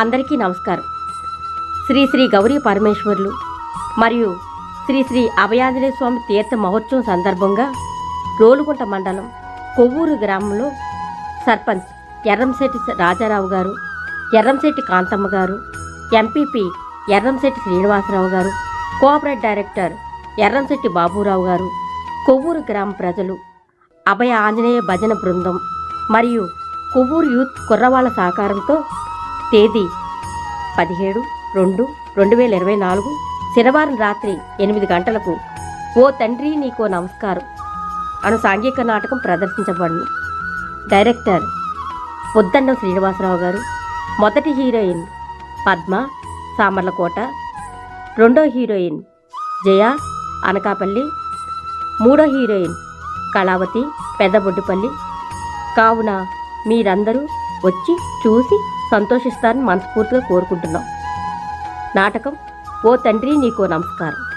అందరికీ నమస్కారం. శ్రీ శ్రీ గౌరీ పరమేశ్వర్లు మరియు శ్రీ శ్రీ అభయాంజనేయ స్వామి తీర్థ మహోత్సవం సందర్భంగా రోలుగుంట మండలం కొవ్వూరు గ్రామంలో సర్పంచ్ ఎర్రంశెట్టి రాజారావు గారు ఎర్రంశెట్టి కాంతమ్మ గారు ఎంపీపీ ఎర్రంశెట్టి శ్రీనివాసరావు గారు కోఆపరేట్ డైరెక్టర్ ఎర్రంశెట్టి బాబురావు గారు కొవ్వూరు గ్రామ ప్రజలు అభయ ఆంజనేయ భజన బృందం మరియు కొవ్వూరు యూత్ కుర్రవాళ్ళ సహకారంతో తేదీ పదిహేడు రెండు రెండు వేల ఇరవై నాలుగు శనివారం రాత్రి ఎనిమిది గంటలకు ఓ తండ్రి నీకో నమస్కారం అను సాంఘిక నాటకం ప్రదర్శించబడును. డైరెక్టర్ ఉద్దండం శ్రీనివాసరావు గారు మొదటి హీరోయిన్ పద్మ సామర్లకోట రెండో హీరోయిన్ జయ అనకాపల్లి మూడో హీరోయిన్ కళావతి పెద్దబొడ్డుపల్లి. కావున మీరందరూ వచ్చి చూసి సంతోషిస్తారని మనస్ఫూర్తిగా కోరుకుంటున్నాం. నాటకం ఓ తండ్రి నీకో నమస్కారం.